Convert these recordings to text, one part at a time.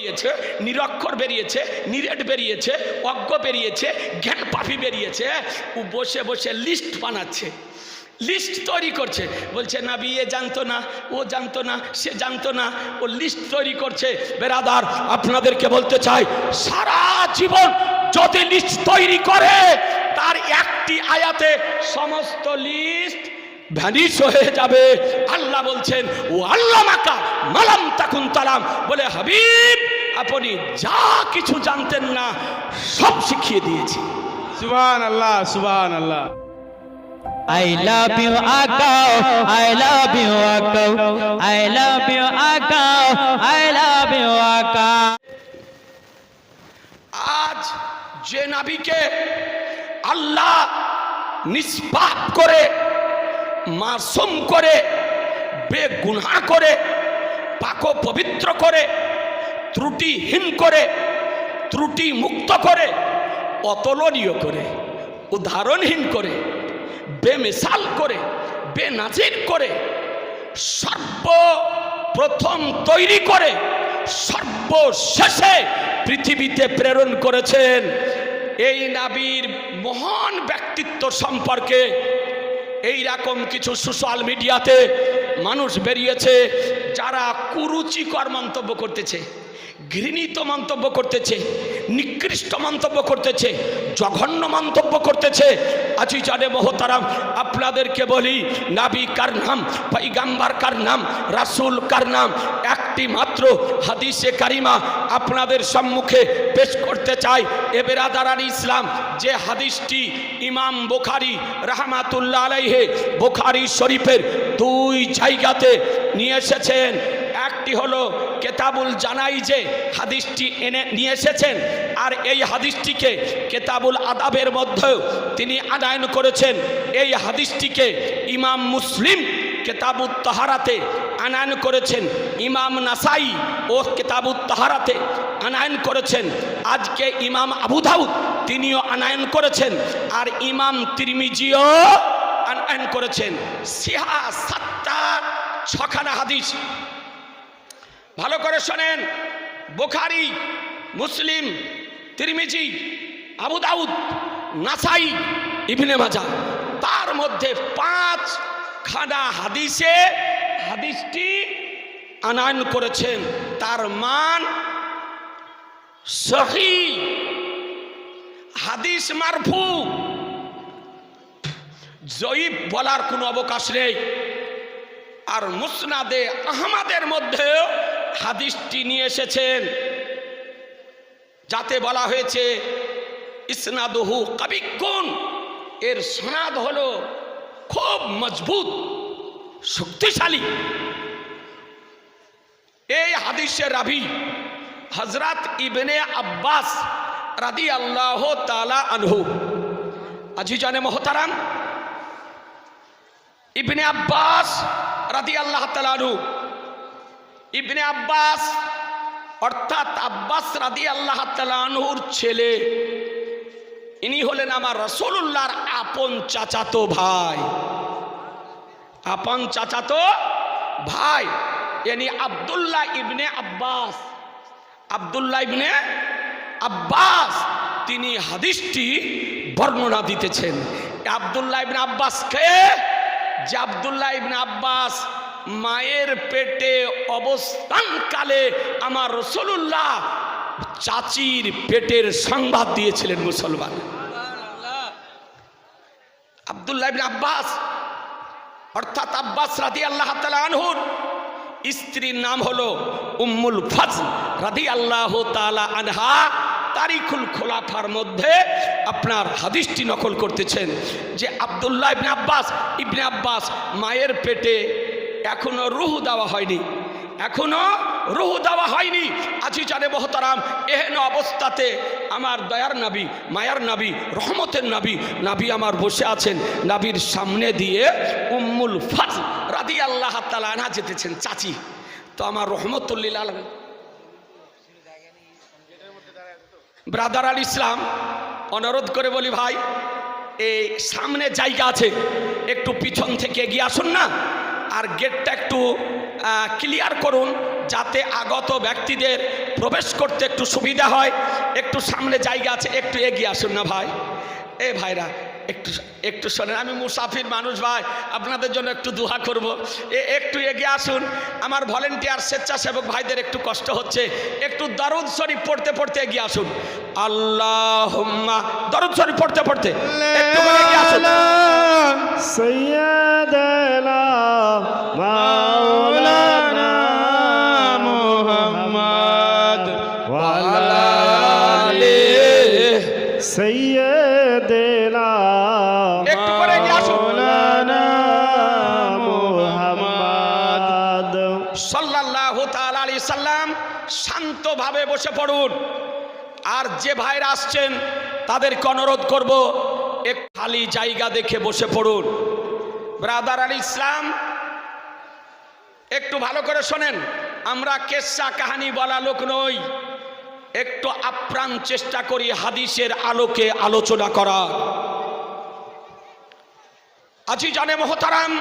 বেরিয়েছে, নিরক্ষর বেরিয়েছে, নিরেট বেরিয়েছে, অজ্ঞ বেরিয়েছে, জ্ঞান পাফি বেরিয়েছে, ও বসে বসে লিস্ট বানাচ্ছে লিস্ট তৈরি করছে। বলছে, না, বিয়ে জানতো না, ও জানতো না, সে জানতো না। ও লিস্ট তৈরি করছে, বেরাদার, আপনাদেরকে বলতে চাই, সারা জীবন যদি লিস্ট তৈরি করে, তার একটি আয়াতে সমস্ত লিস্ট ভ্যানিশ হয়ে যাবে। আল্লাহ বলছেন, ও আল্লাহ মাকা, মালাম তাকুন তালাম। বলে, হাবিব আপনি যা কিছু জানতেন না সব শিখিয়ে দিয়েছি সুবহান আল্লাহ সুবহান আল্লাহ I love you, Akko. I love you, Akko. I love you, Akko. I love you, Akko. আজ যে নাবিকে আল্লাহ নিষ্পাপ করে মাসুম করে বেগুনা করে পাক পবিত্র করে ত্রুটিহীন করে, ত্রুটি মুক্ত করে, অতুলনীয় করে, উদাহরণহীন করে, বেমিসাল করে, বেনাজির করে, সর্বপ্রথম তৈরি করে, সর্বশেষে পৃথিবীতে প্রেরণ করেছেন এই নাবির মহান ব্যক্তিত্ব সম্পর্কে। এই রকম কিছু সোশ্যাল মিডিয়াতে মানুষ বেরিয়েছে যারা কুরুচিকর মন্তব্য করতেছে। ঘৃণিত মন্তব্য করতেছে, নিকৃষ্ট মন্তব্য করতেছে, জঘন্য মন্তব্য করতেছে। আজি জানে মহতারাম, আপনাদেরকে বলি, নাবি কার নাম পাইগাম্বার কার নাম, রাসুল কার নাম, একটি মাত্র হাদিসে কারিমা আপনাদের সম্মুখে পেশ করতে চাই। এ ইসলাম, যে হাদিসটি ইমাম বোখারি রাহমাতুল্লাহ আলাইহে, বোখারি শরীফের দুই জায়গাতে নিয়ে এসেছেন। একটি হলো কেতাবুল জানাই যে হাদিসটি এনে নিয়ে এসেছেন। আর এই হাদিসটিকে কেতাবুল আদাবের মধ্যেও তিনি আদায়ন করেছেন। এই হাদিসটিকে ইমাম মুসলিম কেতাবুত তাহারাতে আনায়ন করেছেন। ইমাম নাসাই ও কেতাবুত তাহারাতে আনায়ন করেছেন। আজকে ইমাম আবু দাউদ তিনিও আনায়ন করেছেন। আর ইমাম তিরমিজিও আনায়ন করেছেন। সিহা সাতটা, ছখানা হাদিস। ভালো করে শোনেন। বোখারি, মুসলিম, তিরমিজি, আবু দাউদ, নাসাই, ইবনে মাজা তার মধ্যে পাঁচ খানা হাদিসে হাদিসটি আনায়ন করেছেন। তার মান সহি। হাদিস মারফু। জয়ীব বলার কোনো অবকাশ নেই। আর মুসনাদে আহমাদের মধ্যেও হাদিসটি নিয়ে এসেছেন। যাতে বলা হয়েছে, ইসনাদহু কাবিকুন এর সনাদ হল খুব মজবুত, শক্তিশালী। এই হাদিসের রাভি হজরত ইবনে আব্বাস রাদি আল্লাহ তালা আনহু। আজি জানে মহতারাম, ইবনে আব্বাস রাদি আল্লাহ তালানু ইবনে আব্বাস, অর্থাৎ আব্বাস রাদি আল্লাহ তালানুর ছেলে। ইনি হলেন আমার রসুল্লাহর আপন চাচাতো ভাই। আপন চাচাতো ভাই। Any Abdullah ibn Abbas. Abdullah ibn Abbas, তিনি হাদিসটি বর্ণনা দিতেছেন। আব্দুল্লাহ ইবনে আব্বাস কে? যে আব্দুল্লাহ ইবনে আব্বাস মায়ের পেটে অবস্থানকালে আমার রসুল্লাহ চাচির পেটের সংবাদ দিয়েছিলেন মুসলমান। আব্দুল্লাহ আব্বাস, অর্থাৎ আব্বাস রাদি আল্লাহ আনহুর স্ত্রীর নাম হলো উম্মুল ফাজ রাদি আল্লাহ তালা আনহা। তারিখুল খোলাফার মধ্যে আপনার হাদিসটি নকল করতেছেন যে আবদুল্লাহ ইবনে আব্বাস ইবনে আব্বাস মায়ের পেটে এখনও রুহ দেওয়া হয়নি। এখনও রুহ দেওয়া হয়নি। আজি জানে মহতারাম, এহেন অবস্থাতে আমার দয়ার নাবি, মায়ার নাবি, রহমতের নাবি নাবি আমার বসে আছেন, নাবির সামনে দিয়ে উম্মুল ফাজ রাদি আল্লাহ তালা আনা যেতেছেন, চাচি। তো আমার রহমতুল্লিল আলম। ব্রাদার আল ইসলাম, অনুরোধ করে বলি ভাই, এই সামনে জায়গা আছে, একটু পিছন থেকে এগিয়ে আসুন না। আর গেটটা একটু ক্লিয়ার করুন যাতে আগত ব্যক্তিদের প্রবেশ করতে একটু সুবিধা হয়। একটু সামনে জায়গা আছে, একটু এগিয়ে আসুন না ভাই। এ ভাইরা, একটু একটু শোনেন। আমি মুসাফির মানুষ ভাই, আপনাদের জন্য একটু দুহা করব। এ, একটু এগিয়ে আসুন। আমার ভলেন্টিয়ার স্বেচ্ছাসেবক ভাইদের একটু কষ্ট হচ্ছে। একটু দরুদ শরীফ পড়তে পড়তে এগিয়ে আসুন। আল্লাহ দরুদ শরীফ পড়তে পড়তে, একটু এগিয়ে আসুন। সৈয়াদা مولانا মোহাম্মদ وعلى سيدنا একটু করে এগিয়ে আসুন مولانا محمد সাল্লাল্লাহু তাআলা আলাইহি সাল্লাম শান্তভাবে বসে পড়ুন আর যে ভাইরা আসছেন তাদেরকে অনুরোধ করব এক খালি জায়গা দেখে বসে পড়ুন ব্রাদার আলী ইসলাম একটু ভালো করে শোনেন। আমরা কেসা কাহানি বলা লোক নই। একটু আপ্রাণ চেষ্টা করি হাদিসের আলোকে আলোচনা করা আজি জানে মহতারাম,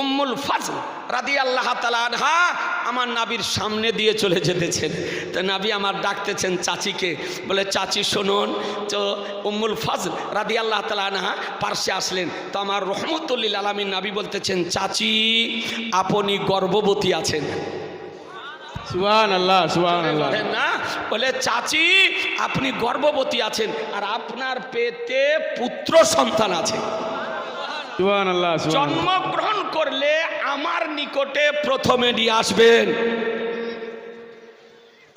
উম্মুল ফাজ রাদি আল্লাহ আনহা আমার নাবির সামনে দিয়ে চলে যেতেছেন। তো নাবি আমার ডাকতেছেন চাচিকে বলে চাচি শুনুন তো উম্মুল ফাজল রাদি আল্লাহ আনহা পার্শ্বে আসলেন। তো আমার রহমতুল্লিল আলমীর নাবি বলতেছেন চাচি আপনি গর্ভবতী আছেন। আল্লাহ না। বলে চাচি আপনি গর্ভবতী আছেন আর আপনার পেটে পুত্র সন্তান আছে। জন্মগ্রহণ করলে আমার নিকটে প্রথমে নিয়ে আসবেন।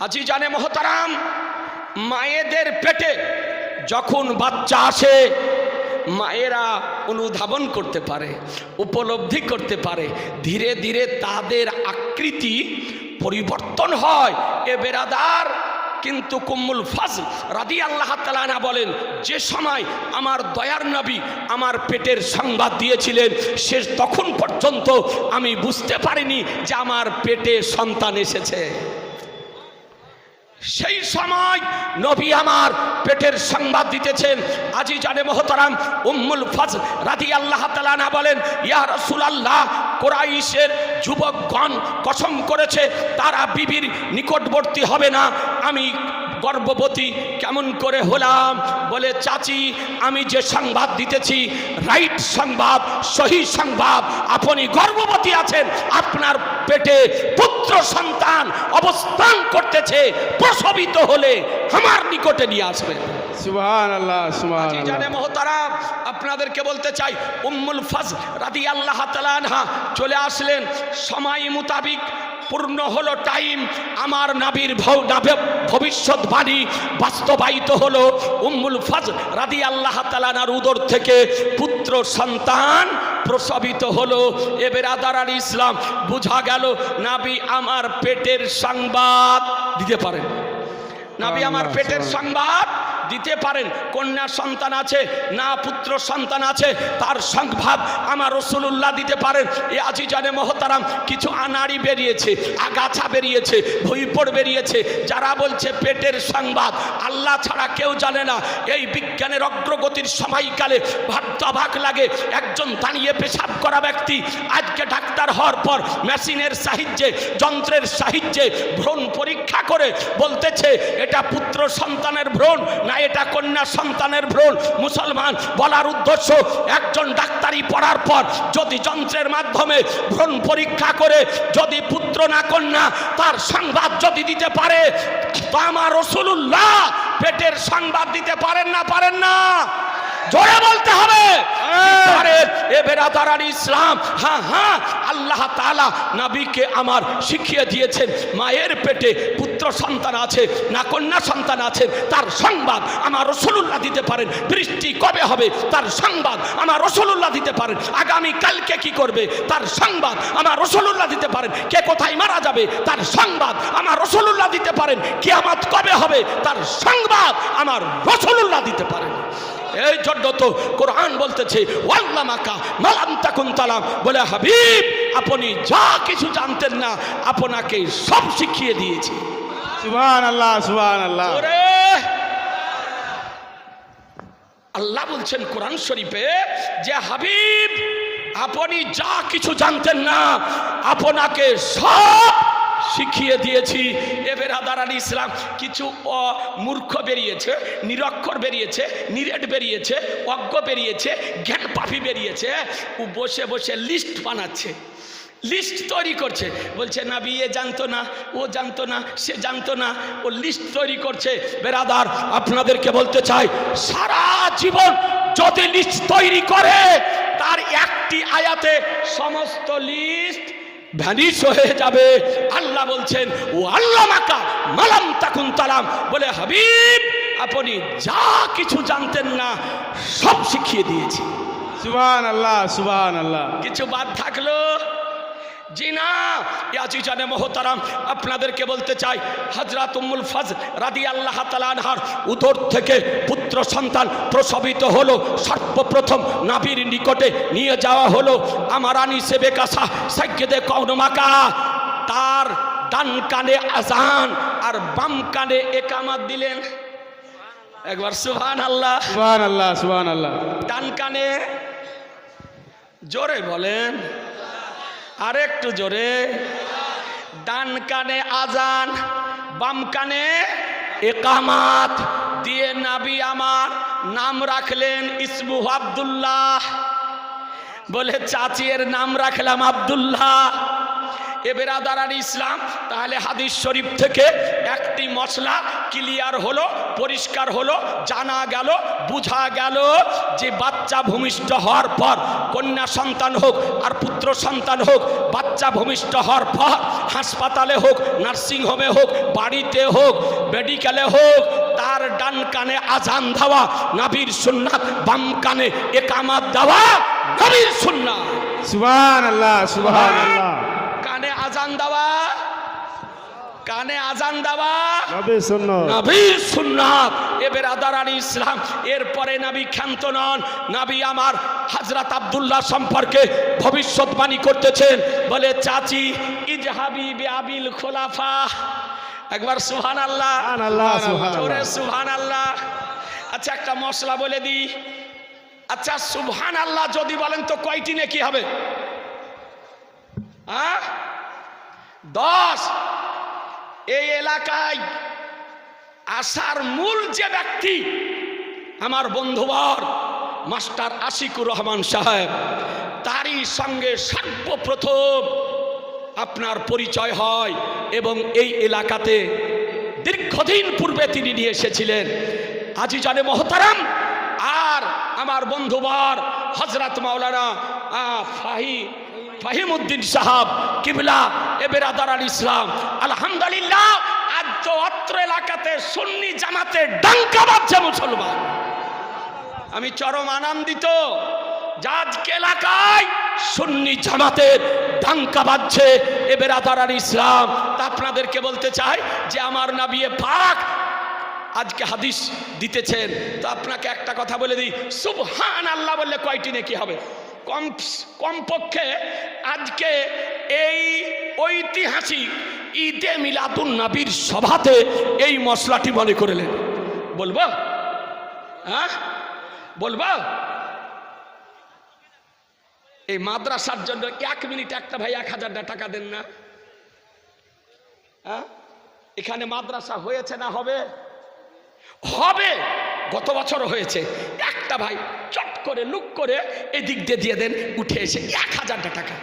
আজি জানে মহতারাম, মায়েদের পেটে যখন বাচ্চা আসে, মায়েরা অনুধাবন করতে পারে, উপলব্ধি করতে পারে, ধীরে ধীরে তাদের আকৃতি পরিবর্তন হয়, এ বেরাদার কিন্তু কুম্মুল ফাজল রাদি আল্লাহ তালানা বলেন, যে সময় আমার দয়ার নবী আমার পেটের সংবাদ দিয়েছিলেন, সে তখন পর্যন্ত আমি বুঝতে পারিনি যে আমার পেটে সন্তান এসেছে। সেই সময় নবী আমার পেটের সংবাদ দিতেছেন। আজি জানে মহতারাম উম্মুল ফজ রাদি আল্লাহ তালানা বলেন, ইয়া রসুল আল্লাহ কোরাইশের যুবকগণ কসম করেছে, তারা বিবির নিকটবর্তী হবে না। আমি গর্ভবতী কেমন করে হলাম? বলে চাচি আমি যে সংবাদ দিতেছি রাইট সংবাদ সহি সংবাদ আপনি গর্ভবতী আছেন আপনার পেটে পুত্র সন্তান অবস্থান করতেছে প্রসবিত হলে আমার নিকটে নিয়ে আসবে আপনাদেরকে বলতে চাই উম্মুল ফাজ রাদি আল্লাহ চলে আসলেন। সময় মোতাবিক পূর্ণ হলো টাইম আমার নাবির ভবিষ্যৎবাণী বাস্তবায়িত হলো। উম্মুল ফাজ রাদি আল্লাহ তালানার উদর থেকে পুত্র সন্তান প্রসবিত হলো। এবার আদার আলী ইসলাম বোঝা গেল নাবি আমার পেটের সংবাদ। দিতে পারেন। নাবি আমার পেটের সংবাদ দিতে পারেন। কন্যা সন্তান আছে, না পুত্র সন্তান আছে, তার সংভাব আমার রসুল্লাহ দিতে পারেন। এ আজি জানে মহতারাম, কিছু আনাড়ি বেরিয়েছে, আগাছা বেরিয়েছে, ভুইপড় বেরিয়েছে, যারা বলছে পেটের সংবাদ, আল্লাহ ছাড়া কেউ জানে না। এই বিজ্ঞানের অগ্রগতির সময়কালে অবাক লাগে, একজন দাঁড়িয়ে পেশাব করা ব্যক্তি আজকে ডাক্তার হওয়ার পর মেশিনের সাহায্যে, যন্ত্রের সাহায্যে ভ্রণ পরীক্ষা করে বলতেছে, এটা পুত্র সন্তানের ভ্রণ, না এটা কন্যা সন্তানের ভ্রণ। মুসলমান, বলার উদ্দেশ্য, একজন ডাক্তারি পড়ার পর যদি যন্ত্রের মাধ্যমে ভ্রূণ পরীক্ষা করে, যদি পুত্র না কন্যা, তার সংবাদ যদি দিতে পারে, তো আমার রসুল্লাহ পেটের সংবাদ দিতে পারেন না পারেন না? জোরে বলতে হবে। পারেন এ বেরাদার আলী ইসলাম হ্যাঁ হ্যাঁ আল্লাহ তাআলা নবীকে আমার শিখিয়ে দিয়েছেন। মায়ের পেটে পুত্র সন্তান আছে না কন্যা সন্তান আছে তার সংবাদ আমার রসুল্লাহ দিতে পারেন। বৃষ্টি কবে হবে? তার সংবাদ আমার রসুল্লাহ দিতে পারেন। আগামী কালকে কি করবে? তার সংবাদ আমার রসুল্লাহ দিতে পারেন। কে কোথায় মারা যাবে? তার সংবাদ আমার রসুল্লাহ দিতে পারেন। কিয়ামত কবে হবে? তার সংবাদ আমার রসুল্লাহ দিতে পারেন। এই জন্য তো কোরআন বলতেছে ওয়াল্লামাকা মালাম তাকুন তালাম। বলে হাবিব আপনি যা কিছু জানতেন না আপনাকে সব শিখিয়ে দিয়েছি। সুবহান আল্লাহ সুবহান আল্লাহ আল্লাহ বলছেন কোরআন শরীফে যে হাবিব আপনি যা কিছু জানতেন না আপনাকে সব শিখিয়ে দিয়েছি। এবার আলী ইসলাম কিছু মূর্খ বেরিয়েছে, নিরক্ষর বেরিয়েছে, নিরেট বেরিয়েছে, অজ্ঞ বেরিয়েছে, জ্ঞান পাপি বেরিয়েছে। ও বসে বসে লিস্ট বানাচ্ছে। লিস্ট তৈরি করছে। বলছে, না, বিয়ে জানতো না, ও জানতো না, সে জানতো না। ও লিস্ট তৈরি করছে। বেরাদার, আপনাদেরকে বলতে চাই, সারা জীবন যদি লিস্ট তৈরি করে, তার একটি আয়াতে সমস্ত লিস্ট ভ্যানিশ হয়ে যাবে। আল্লাহ বলছেন ও আল্লাহ মাকা মালাম তাকুন তালাম। বলে হাবিব আপনি যা কিছু জানতেন না সব শিখিয়ে দিয়েছি। সুবান আল্লাহ সুবান আল্লাহ কিছু বাদ থাকল? জি না। ইয়াজি জানে মোহতারাম আপনাদেরকে বলতে চাই হজরত উম্মুল ফজ রাদি আল্লাহ তালানহার উদর থেকে পুত্র সন্তান প্রসবিত হলো সর্বপ্রথম নাবির নিকটে নিয়ে যাওয়া হলো আমার আনি সেবে কাসা সাজ্ঞেদে কৌনমাকা তার ডান কানে আজান আর বাম কানে একামাত দিলেন। একবার সুহান আল্লাহ সুবহান আল্লাহ সুবহান আল্লাহ ডান কানে জোরে বলেন। আর একটু জোরে। ডান কানে আজান, বাম কানে একামাত দিয়ে নাবি আমার নাম রাখলেন ইসবু আবদুল্লাহ। বলে, চাচিয়ের নাম রাখলাম আব্দুল্লাহ। এ বেরাদারার ইসলাম, তাহলে হাদিস শরীফ থেকে একটি মশলা ক্লিয়ার হলো, পরিষ্কার হলো, জানা গেল, বুঝা গেল যে বাচ্চা ভূমিষ্ঠ হওয়ার পর, কন্যা সন্তান হোক আর পুত্র সন্তান হোক, বাচ্চা ভূমিষ্ঠ হওয়ার পর, হাসপাতালে হোক নার্সিং হোমে হোক, বাড়িতে হোক মেডিকেলে হোক, তার ডান কানে আজান দেওয়া, নাবির সুন্নাত, বাম কানে একামাত দেওয়া, নবীর সুন্নাত। সুবহান আল্লাহ সুবহান আল্লাহ আল্লাহ কানে আজান দেওয়া? কানে আজান দেওয়া? নবীর সুন্নাত। এবার আদার আলী ইসলাম এরপরে নবী ক্ষান্ত নন। নবী আমার হজরত আব্দুল্লাহ সম্পর্কে ভবিষ্যৎবাণী করতেছেন। বলে চাচি ইজহাবি আবিল খোলাফা। একবার সুহান আল্লাহ সুবহান আল্লাহ আচ্ছা একটা মশলা বলে দিই আচ্ছা সুবহান আল্লাহ যদি বলেন তো কয়টি নাকি হবে? হ্যাঁ দশ। এই এলাকায় আসার মূল যে ব্যক্তি আমার বন্ধুবর, মাস্টার আশিকুর রহমান সাহেব, তারই সঙ্গে সর্বপ্রথম আপনার পরিচয় হয় এবং এই এলাকাতে দীর্ঘদিন পূর্বে তিনি নিয়ে এসেছিলেন। আজি জানে মহতারাম আর আমার বন্ধুবর হজরত মাওলানা ফাহি ফাহিমুদ্দিন সাহাব, কিবলা এ বেরাদার আল ইসলাম। আলহামদুলিল্লাহ আজ অত্র এলাকাতে সুন্নি জামাতে ডাঙ্কা বাজছে মুসলমান। আমি চরম আনন্দিত আজকে এলাকায় সুন্নি জামাতের ডাঙ্কা বাজছে এ বেরাদার আল ইসলাম। তা আপনাদেরকে বলতে চাই যে আমার নাবিয়ে পাক আজকে হাদিস দিতেছেন। তো আপনাকে একটা কথা বলে দিই সুবহান আল্লাহ বললে কয়টি নাকি হবে? কম কমপক্ষে আজকে এই ঐতিহাসিক ঈদে মিলাদুন নবীর সভাতে এই মশলাটি মনে করলেন। বলব? হ্যাঁ? বলব? এই মাদ্রাসার জন্য এক মিনিট একটা ভাই এক হাজার টাকা দেন না? হ্যাঁ? এখানে মাদ্রাসা হয়েছে না হবে? হবে, গত বছর হয়েছে। একটা ভাই চট করে লুক করে এদিক দিয়ে দিয়ে দেন উঠে এসে এক হাজারটা টাকা।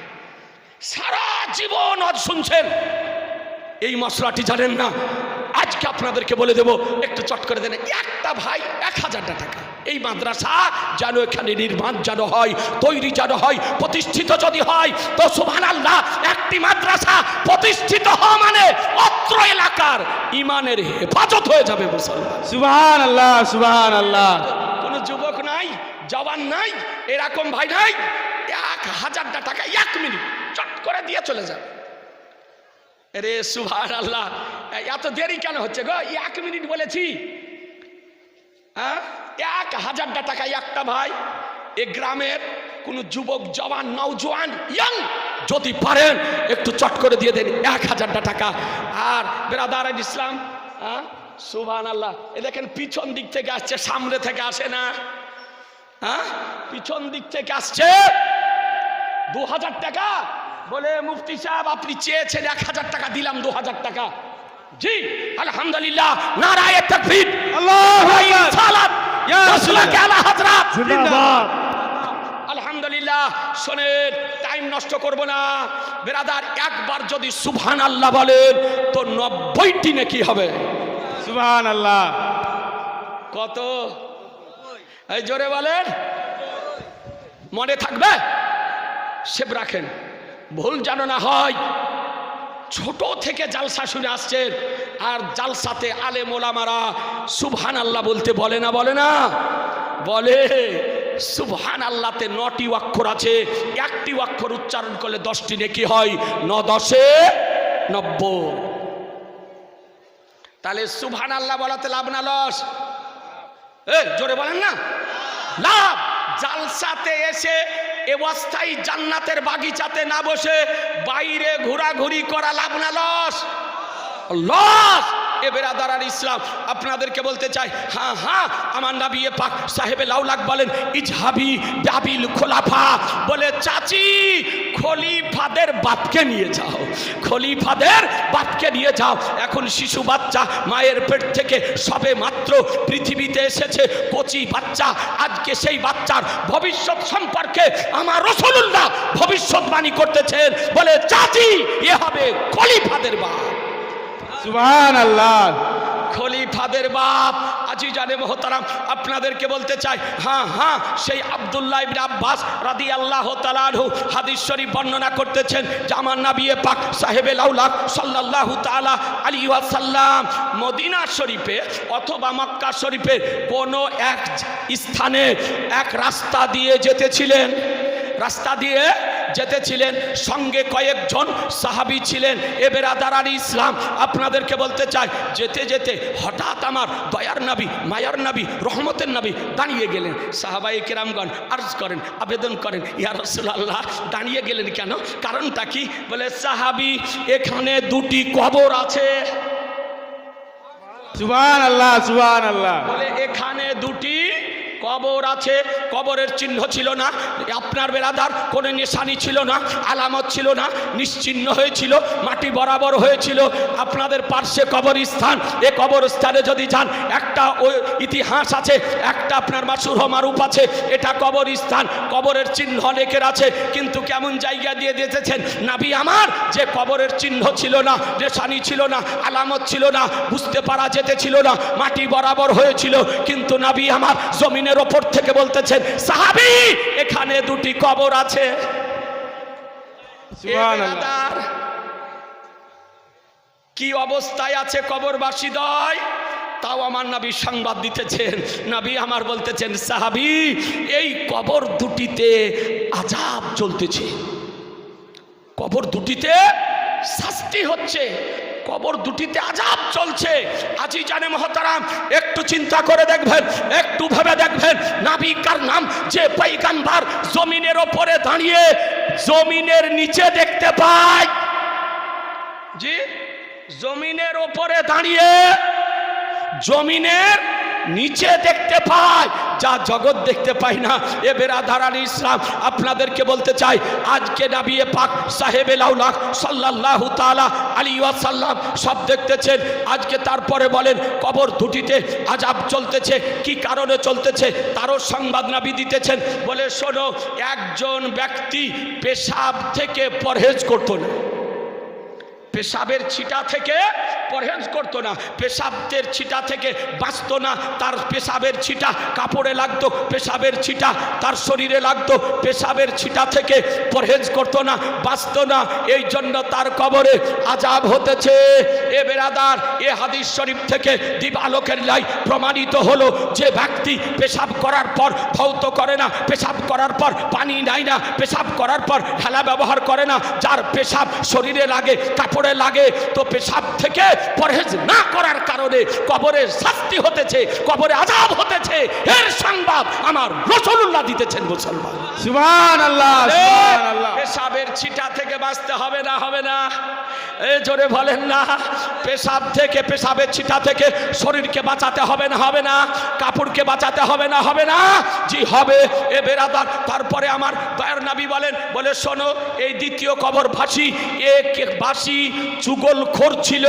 সারা জীবন আজ শুনছেন এই মশলাটি জানেন না? আজকে আপনাদেরকে বলে দেব একটু চট করে দেন একটা ভাই এক হাজারটা টাকা। এই মাদ্রাসা যেন এখানে নির্মাণ যেন হয় তৈরি যেন হয় প্রতিষ্ঠিত যদি হয় তো সুভান আল্লাহ একটি মাদ্রাসা প্রতিষ্ঠিত হওয়া মানে অত্র এলাকার ইমানের হেফাজত হয়ে যাবে মুসলমান। সুভান আল্লাহ সুবহান আল্লাহ কোনো যুবক জওয়ান নাই, এরকম ভাই নাই, এক হাজারটা টাকা এক মিনিট চট করে দিয়ে চলে যাবে। রে সুভান আল্লাহ এত দেরি কেন হচ্ছে গো? এক মিনিট বলেছি। হ্যাঁ? এক হাজারটা টাকা একটা ভাই, এ গ্রামের কোনো যুবক জওয়ান, নওজোয়ান ইয়াং যদি পারেন, একটু চট করে দিয়ে দেন এক হাজারটা টাকা। আর বেরাদার ইসলাম হ্যাঁ? সুভান আল্লাহ এ দেখেন পিছন দিক থেকে আসছে, সামনে থেকে আসে না। হ্যাঁ? পিছন দিক থেকে আসছে। দু হাজার টাকা। বলে মুফতি সাহেব আপনি চেয়েছেন এক হাজার টাকা দিলাম দু হাজার টাকা। জি আলহামদুলিল্লাহ নারায় তকবীর। আলহামদুলিল্লাহ শোনেন টাইম নষ্ট করব না। বেরাদার একবার যদি সুবহান আল্লাহ বলেন তো নব্বইটি নাকি হবে। সুবহান আল্লাহ কত? এই জোরে বলেন। মনে থাকবে? সেব রাখেন। ভুল যেন না হয়। ছোট থেকে জালসা শুনে আসছেন। আর জালসাতে আলে মোলামারা সুবহান আল্লাহ বলতে বলে না বলে না? বলে সুবহান আল্লাহতে নটি অক্ষর আছে। একটি অক্ষর উচ্চারণ করলে দশটি নেকি হয়? ন দশে নব্বই। তাহলে সুবহান আল্লাহ বলাতে লাভ না, লস? জোরে বলেন না। লাভ, জালসাতে এসে অবস্থায় জান্নাতের বাগিচাতে না বসে বাইরে ঘোরাঘুরি করা লাভ না, লস। লস। এ বেরাদার ইসলাম, আপনাদেরকে বলতে চাই হ্যাঁ হ্যাঁ আমার নাবি এ পাক সাহেবে লাউলাক বলেন, ইজহাবি বাবিল খোলাফা বলে, চাচি, খলিফাদের বাপকে নিয়ে যাও, খলিফাদের বাপকে নিয়ে যাও। এখন শিশু বাচ্চা মায়ের পেট থেকে সবে মাত্র পৃথিবীতে এসেছে, কচি বাচ্চা, আজকে সেই বাচ্চার ভবিষ্যৎ সম্পর্কে আমার রসুল্লাহ ভবিষ্যৎবাণী করতেছেন, বলে, চাচি, এ হবে খলিফাদের বাপ। সুবহান আল্লাহ খলিফাদের বাপ আজি জানে মোহতারাম, আপনাদেরকে বলতে চাই হ্যাঁ হ্যাঁ সেই আবদুল্লাহ ইবনে আব্বাস রাদিয়াল্লাহু তাআলা আনহু হাদিস শরীফ বর্ণনা করতেছেন আমার নবিয়ে পাক সাহেবে লাউলাক সাল্লাল্লাহু তাআলা আলাইহি ওয়াসাল্লাম মদিনা শরীফে অথবা মক্কা শরীফে কোনো এক স্থানে এক রাস্তা দিয়ে যেতেছিলেন। রাস্তা দিয়ে যেতেছিলেন সঙ্গে কয়েকজন সাহাবি ছিলেন। এ বেরাদার ইসলাম আপনাদেরকে বলতে চাই যেতে যেতে হঠাৎ আমার দয়ার নবী মায়ার নবী রহমতের নবী দাঁড়িয়ে গেলেন। সাহাবাই কেরামগণ আর্জ করেন আবেদন করেন ইয়া রসুল্লাহ দাঁড়িয়ে গেলেন কেন? কারণটা কি? বলে সাহাবি এখানে দুটি কবর আছে। সুবহান আল্লাহ সুবহান আল্লাহ বলে কবর আছে কবরের চিহ্ন ছিল না, আপনার বেরাদার কোনো নিশানি ছিল না, আলামত ছিল না নিশ্চিহ্ন হয়েছিল, মাটি বরাবর হয়েছিল। আপনাদের পার্শ্বে কবরস্থান, এ কবরস্থানে যদি যান, একটা ওই ইতিহাস আছে, একটা আপনার মাসুর মারুপ আছে, এটা কবরস্থান, কবরের চিহ্ন অনেকের আছে, কিন্তু কেমন জায়গা দিয়ে দিতেছেন নাবি আমার, যে কবরের চিহ্ন ছিল না, নিশানি ছিল না, আলামত ছিল না, বুঝতে পারা যেতে ছিল না, মাটি বরাবর হয়েছিল, কিন্তু নাবি আমার, জমিনের ওপর থেকে বলতেছেন সাহাবি এখানে দুটি কবর আছে। কি অবস্থায় আছে কবরবাসী দয় তাও আমার নবী সংবাদ দিতেছেন। নবী আমার বলতেছেন সাহাবি এই কবর দুটিতে আজাব চলতেছে। কবর দুটিতে শাস্তি হচ্ছে। কবর দুটিতে আজাব চলছে। আজি জানে মহতারাম, একটু চিন্তা করে দেখবেন, একটু ভাবে দেখবেন নাবিকার নাম? যে পৈগাম্বার জমিনের ওপরে দাঁড়িয়ে জমিনের নিচে দেখতে পায়। জি, জমিনের ওপরে দাঁড়িয়ে জমিনের নিচে দেখতে পায় যা জগৎ দেখতে পাই না। এ বেরাধারান ইসলাম, আপনাদেরকে বলতে চাই, আজকে নাবিয়ে পাক সাহেব লাউলাক সাল্লাল্লাহু তাআলা আলী ওয়াসাল্লাম সব দেখতেছেন। আজকে তারপরে বলেন, কবর দুটিতে আজাব চলতেছে, কি কারণে চলতেছে? তারও সংবাদ নাবি দিতেছেন। বলে, শোনো, একজন ব্যক্তি পেশাব থেকে পরহেজ করতো না। পেশাবের ছিটা থেকে পরহেজ করতো না পেশাবের ছিটা থেকে বাঁচতো না, তার পেশাবের ছিটা কাপড়ে লাগতো, পেশাবের ছিটা তার শরীরে লাগতো, পেশাবের ছিটা থেকে পরহেজ করতো না, বাঁচতো না, এই জন্য তার কবরে আজাব হতেছে। এ বেরাদার, এ হাদিস শরীফ থেকে দিবালোকের লাই প্রমাণিত হলো যে ব্যক্তি পেশাব করার পর ধৌত করে না, পেশাব করার পর পানি নেয় না, পেশাব করার পর ঢালা ব্যবহার করে না, যার পেশাব শরীরে লাগে, কাপড়ে লাগে তো পেশাব থেকে পরহেজ না করার কারণে কারণে কবরে শাস্তি হতেছে কবরে আজাব হতেছে। এর সংবাদ আমার রসুল্লাহ দিতেছেন মুসলমান। সুবহান আল্লাহ পেশাবের ছিটা থেকে বাঁচতে হবে না হবে না। এ জোরে বলেন না পেশাব থেকে পেশাবের ছিটা থেকে শরীরকে বাঁচাতে হবে না হবে না। কাপড়কে বাঁচাতে হবে না হবে না। জি হবে। এ বেরাদার তারপরে আমার দয়ার নাবি বলেন বলে শোনো এই দ্বিতীয় কবর ভাসি এ কে বাসি চুগল খোর ছিল।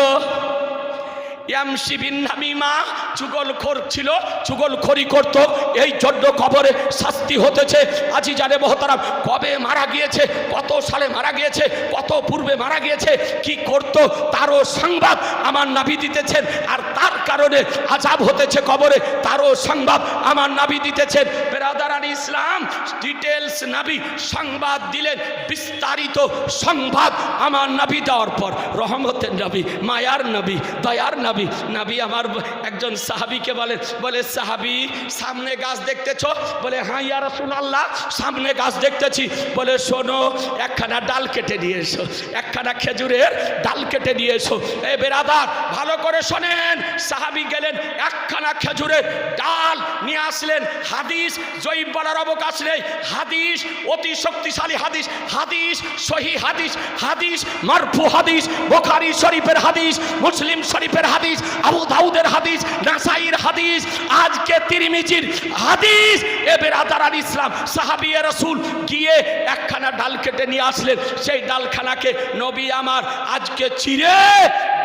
ইয়ামসি বিন নামিমা চুগলখোর ছিল। চুগলখড়ি করত। এই জন্য কবরে শাস্তি হতেছে। আজি জানে মহতারাম, কবে মারা গিয়েছে? কত সালে মারা গিয়েছে? কত পূর্বে মারা গিয়েছে? কি করত? তারও সংবাদ আমার নাবি দিতেছেন। আর তার কারণে আজাব হতেছে কবরে। তারও সংবাদ আমার নাবি দিতেছেন। বেরাদারান ইসলাম ডিটেলস নাবি, সংবাদ দিলেন, বিস্তারিত সংবাদ আমার নাবি দেওয়ার পর, রহমতের নবী, মায়ার নবী, দয়ার নবী নবী আমার একজন সাহাবিকে বলে বলে, সাহাবি, সামনে গাছ দেখতেছ? বলে হ্যাঁ ইয়া রাসূলুল্লাহ, সামনে গাছ দেখতেছি। বলে, শোনো, একখানা ডাল কেটে নিয়ে এসো, একখানা খেজুরের ডাল কেটে নিয়ে এসো। এ বেরাদার, ভালো করে শোনেন। সাহাবি গেলেন, একখানা খেজুরের ডাল নিয়ে আসলেন, হাদিস জয়ীব বলার অবকাশ নেই। হাদিস, অতি শক্তিশালী হাদিস হাদিস, সহি হাদিস হাদিস, মারফু হাদিস, বোখারি শরীফের হাদিস, মুসলিম শরীফের হাদিস, আবু দাউদের হাদিস, নাসাইর হাদিস, আজকে তিরমিজির হাদিস। এ বেরাদার ইসলাম, সাহাবি এ রসুল গিয়ে একখানা ডাল কেটে নিয়ে আসলেন। সেই ডালখানাকে নবী আমার আজকে চিরে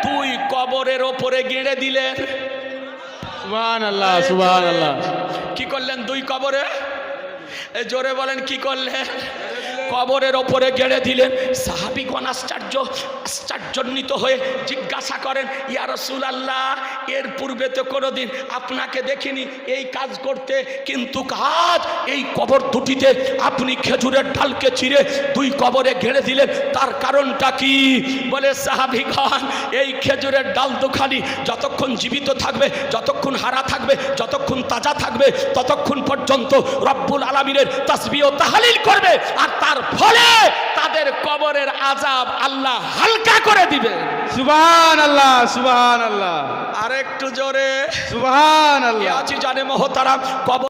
দুই কবরের ওপরে গেড়ে দিলেন। সুবহান আল্লাহ সুবহান আল্লাহ কি করলেন দুই কবরে? জোরে বলেন কি করলেন? কবরের ওপরে গেড়ে দিলেন। সাহাবিগণ আশ্চর্য আশ্চর্যান্বিত হয়ে জিজ্ঞাসা করেন, ইয়া রসুল আল্লাহ এর পূর্বে তো কোনোদিন আপনাকে দেখিনি এই কাজ করতে, কিন্তু কাজ এই কবর দুটিতে আপনি খেজুরের ডালকে চিরে দুই কবরে ঘেড়ে দিলেন। তার কারণটা কি? বলে, সাহাবিগণ, এই খেজুরের ডাল দুখানি যতক্ষণ জীবিত থাকবে, যতক্ষণ হারা থাকবে, যতক্ষণ তাজা থাকবে, ততক্ষণ পর্যন্ত রব্বুল আলমিনের তসবি ও তাহালিল করবে। আর তার ফলে তাদের কবরের আজাব আল্লাহ হালকা করে দিবে সুবহান আল্লাহ সুবহান আল্লাহ আরেকটু জোরে। সুবহান আল্লাহ আছি জানে মহতারাম কবর